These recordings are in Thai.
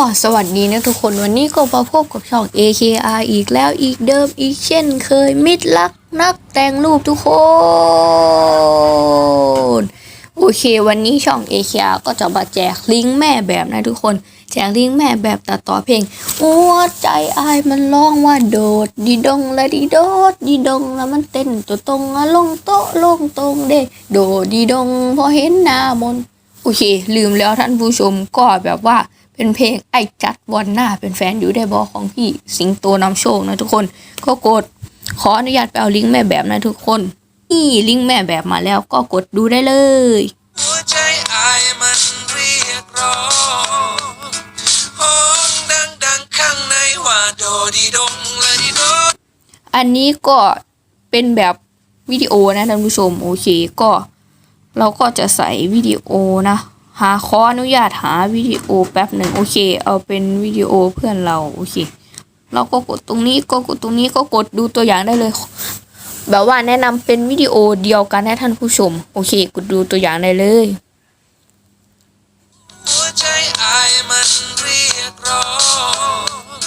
ก็สวัสดีนะทุกคนวันนี้ก็มาพบกับช่อง AKR อีกแล้วอีกเดิมอีกเช่นเคยมิตรรักนักแต่งรูปทุกคนโอเค วันนี้ช่อง AKR ก็จะมาแจกลิงก์แม่แบบนะทุกคน แจกลิงก์แม่แบบตัดต่อเพลงหัวใจอายมันร้องว่าโดดดีดงและดีโดดดีดงแล้วมันเต้นตัวตรงอะลงโต๊ะลงตรงเด้โดดดีดงพอเห็นหน้ามนโอเค ลืมแล้วท่านผู้ชมก็แบบว่า เป็นเพลงไอ้จัดวันหน้าเป็นแฟนอยู่ได้บอของพี่สิงโตนำโชคนะทุกคน ก็กดขออนุญาตไปเอาลิงก์แม่แบบนะทุกคน นี่ลิงก์แม่แบบมาแล้วก็กดดูได้เลยอันนี้ก็เป็นแบบวิดีโอนะท่านผู้ชมโอเคก็ เราก็จะใส่วิดีโอนะ หาขออนุญาตหาวิดีโอแป๊บหนึ่งโอเค เอาเป็นวิดีโอเพื่อนเราโอเค เราก็กดตรงนี้ก็กดตรงนี้ก็กดดูตัวอย่างได้เลย แบบว่าแนะนำเป็นวิดีโอเดียวกันให้ท่านผู้ชม โอเค กดดูตัวอย่างได้เลยหัวใจอายมันเรียกร้อง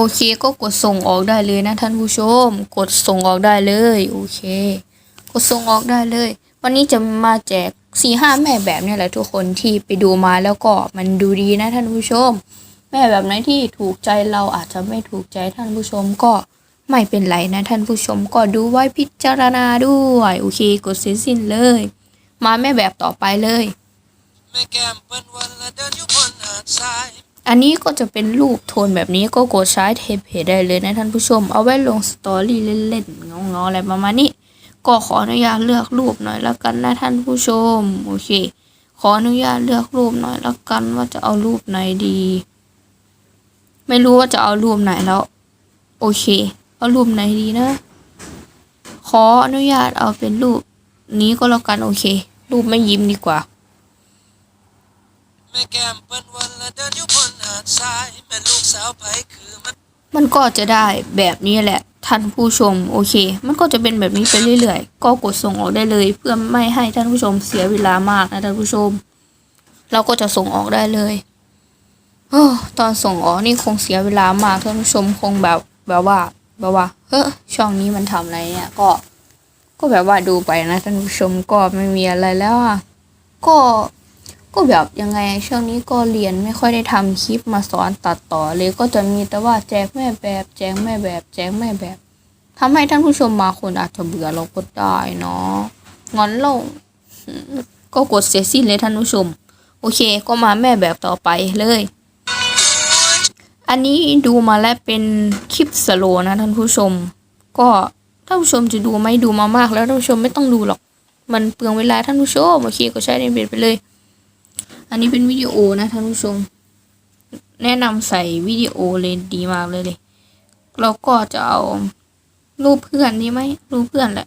โอเคก็กดส่งออกได้เลยนะท่านผู้ชม กดส่งออกได้เลยโอเค กดส่งออกได้เลย วันนี้จะมาแจกสี่ห้าแม่แบบเนี่ยแหละทุกคนที่ไปดูมาแล้วก็มันดูดีนะท่านผู้ชม แม่แบบไหนที่ถูกใจเราอาจจะไม่ถูกใจท่านผู้ชมก็ไม่เป็นไรนะท่านผู้ชมก็ดูไว้พิจารณาด้วยโอเค กดเสร็จสิ้นเลย มาแม่แบบต่อไปเลยแม่แก้มเปิ้นวันละเดินอยู่บนหาดทราย อันนี้ก็จะเป็นรูปโทนแบบนี้ก็กดใช้เทปเพจได้เลยนะท่านผู้ชม เอาไว้ลงสตอรี่เล่นๆเงๆอะไรประมาณนี้ ก็ขออนุญาตเลือกรูปหน่อยแล้วกันนะท่านผู้ชมโอเค ขออนุญาตเลือกรูปหน่อยแล้วกันว่าจะเอารูปไหนดี ไม่รู้ว่าจะเอารูปไหนแล้ว โอเค เอารูปไหนดีนะ ขออนุญาตเอาเป็นรูปนี้ก็แล้วกันโอเค รูปไม่ยิ้มดีกว่า แม่แก้มเปิ้นวันละเดินอยู่บนหาดทรายแม่ลูกสาวไผคือมันมันก็จะได้แบบนี้แหละ ท่านผู้ชมโอเค มันก็จะเป็นแบบนี้ไปเรื่อยๆ ก็กดส่งออกได้เลย เพื่อไม่ให้ท่านผู้ชมเสียเวลามากนะท่านผู้ชม เราก็จะส่งออกได้เลยอตอนส่งออกนี่คงเสียเวลามากท่านผู้ชมคงแบบแบบว่า แบบว่าเฮ้อช่องนี้มันทำอะไรเนี่ยก็ ก็แบบว่าดูไปนะท่านผู้ชมก็ไม่มีอะไรแล้วอะก็ ก็แบบยังไงช่วงนี้ก็เรียนไม่ค่อยได้ทำคลิปมาสอนตัดต่อเลยก็จะมีแต่ว่าแจกแม่แบบแจกแม่แบบ แจกแม่แบบทำให้ท่านผู้ชมบางคนอาจจะเบื่อเราก็ได้เนาะงอนเราอืมก็กดเสียสิ้นเลยท่านผู้ชม โอเค ก็มาแม่แบบต่อไปเลย อันนี้ดูมาแล้วเป็นคลิปสโลว์นะท่านผู้ชม ก็ท่านผู้ชมจะดูไหมดูมามากแล้วท่านผู้ชมไม่ต้องดูหรอก มันเปลืองเวลาท่านผู้ชมโอเคก็ใช้ในเบ็ดไปเลย อันนี้เป็นวิดีโอนะท่านผู้ชม แนะนำใส่วิดีโอเลยดีมากเลยเลยเราก็จะเอารูปเพื่อนนี่ไหมรูปเพื่อนแหละ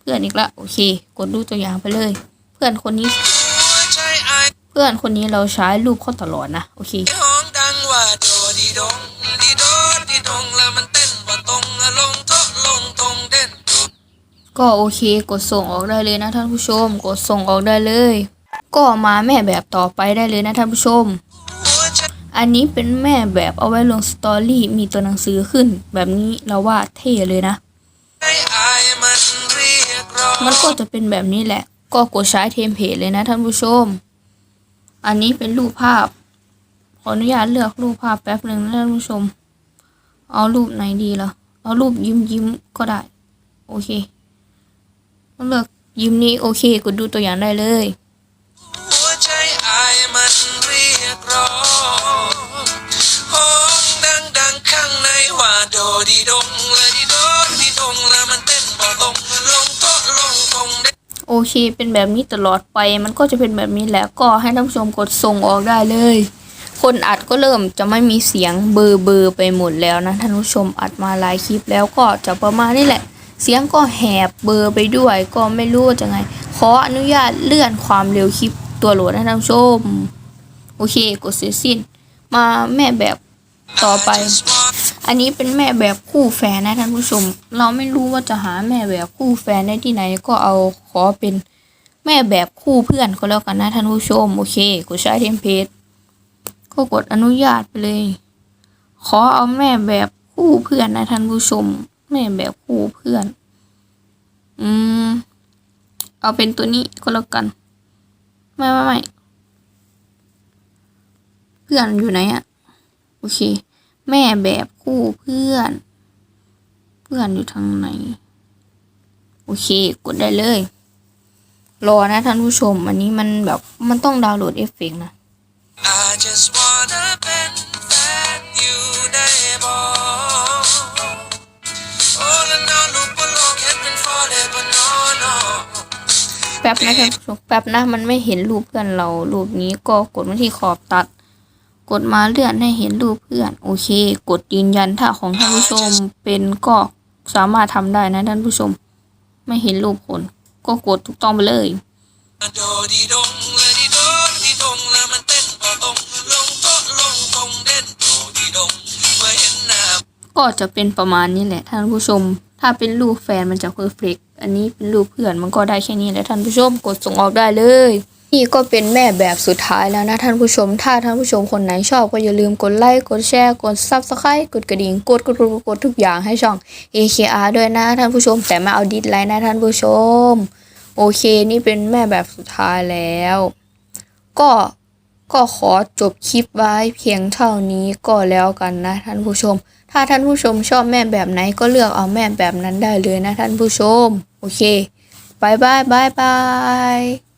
เพื่อนอีกละโอเค กดดูตัวอย่างไปเลย เพื่อนคนนี้ เพื่อนคนนี้เราใช้รูปเขาตลอดนะโอเคก็โอเค กดส่งออกได้เลยนะท่านผู้ชม กดส่งออกได้เลย ก็มาแม่แบบต่อไปได้เลยนะท่านผู้ชม อันนี้เป็นแม่แบบเอาไว้ลงสตอรี่มีตัวหนังสือขึ้น แบบนี้เราว่าเท่เลยนะมันเรียกร้องมันก็จะเป็นแบบนี้แหละ ก็กดใช้เทมเพลตเลยนะท่านผู้ชม อันนี้เป็นรูปภาพ ขออนุญาตเลือกรูปภาพแป๊บหนึ่งนะท่านผู้ชม เอารูปไหนดีล่ะ เอารูปยิ้มยิ้มก็ได้ โอเคเลือกยิ้มนี้โอเคกดดูตัวอย่างได้เลย เรียกร้องห้องดังดังข้างในว่าโดดีดงและดีโดดีดงแล้วมันเต้นบ่ตรงลงโต๊ะลงตรงเด่นโอเค เป็นแบบนี้ตลอดไป มันก็จะเป็นแบบนี้แหละก็ให้ท่านผู้ชมกดส่งออกได้เลย คนอัดก็เริ่มจะไม่มีเสียงเบอร์เบอร์ไปหมดแล้วนะท่านผู้ชมอัดมาหลายคลิปแล้วก็จะประมาณนี้แหละ เสียงก็แหบเบอร์ไปด้วย ก็ไม่รู้จะไง ขออนุญาตเลื่อนความเร็วคลิปตัวโหลดให้ท่านผู้ชม อเค กดเสร็จสิ้น มาแม่แบบต่อไป อันนี้เป็นแม่แบบคู่แฟนนะท่านผู้ชม เราไม่รู้ว่าจะหาแม่แบบคู่แฟนได้ที่ไหน ก็เอาขอเป็นแม่แบบคู่เพื่อนก็แล้วกันนะท่านผู้ชม โอเค กดใช้เทมเพลตก็กดอนุญาตไปเลย ขอเอาแม่แบบคู่เพื่อนนะท่านผู้ชม แม่แบบคู่เพื่อน อืม เอาเป็นตัวนี้ก็แล้วกัน ไม่ไม่ไม่ พื่อนอยู่ไหนอะโอเค แม่แบบคู่เพื่อน เพื่อนอยู่ทางไหน โอเค กดได้เลย รอนะท่านผู้ชม อันนี้มันแบบมันต้องดาวน์โหลดเอฟเฟกต์นะ I just wanna เป็นแฟนอยู่ได้บ่โอ้ละนอลูกบนโลกเห็นเป็นฟอได้บ่นอนอแป๊บนะท่านผู้ชมแป๊บนะมันไม่เห็นรูปเพื่อนเรา รูปนี้ก็กดมาที่ขอบตัด กดมาเลื่อนให้เห็นรูปเพื่อน โอเค กดยืนยันถ้าของท่านผู้ชมเป็นก็สามารถทำได้นะท่านผู้ชม ไม่เห็นรูปคน ก็กดถูกต้องไปเลยก็จะเป็นประมาณนี้แหละท่านผู้ชม ถ้าเป็นรูปแฟนมันจะเพอร์เฟกอันนี้เป็นรูปเพื่อนมันก็ได้แค่นี้แหละท่านผู้ชม กดส่งออกได้เลย นี่ก็เป็นแม่แบบสุดท้ายแล้วนะท่านผู้ชม ถ้าท่านผู้ชมคนไหนชอบก็อย่าลืมกดไลค์กดแชร์กด subscribe กดกระดิ่งกดกดกดกดทุกอย่างให้ช่อง AKR ด้วยนะท่านผู้ชม แต่ม่เอาดิสไลค์นะท่านผู้ชม โอเคนี่เป็นแม่แบบสุดท้ายแล้ว ก็ก็ขอจบคลิปไว้เพียงเท่านี้ก็แล้วกันนะท่านผู้ชม ถ้าท่านผู้ชมชอบแม่แบบไหนก็เลือกเอาแม่แบบนั้นได้เลยนะท่านผู้ชม โอเคบายบายบายบาย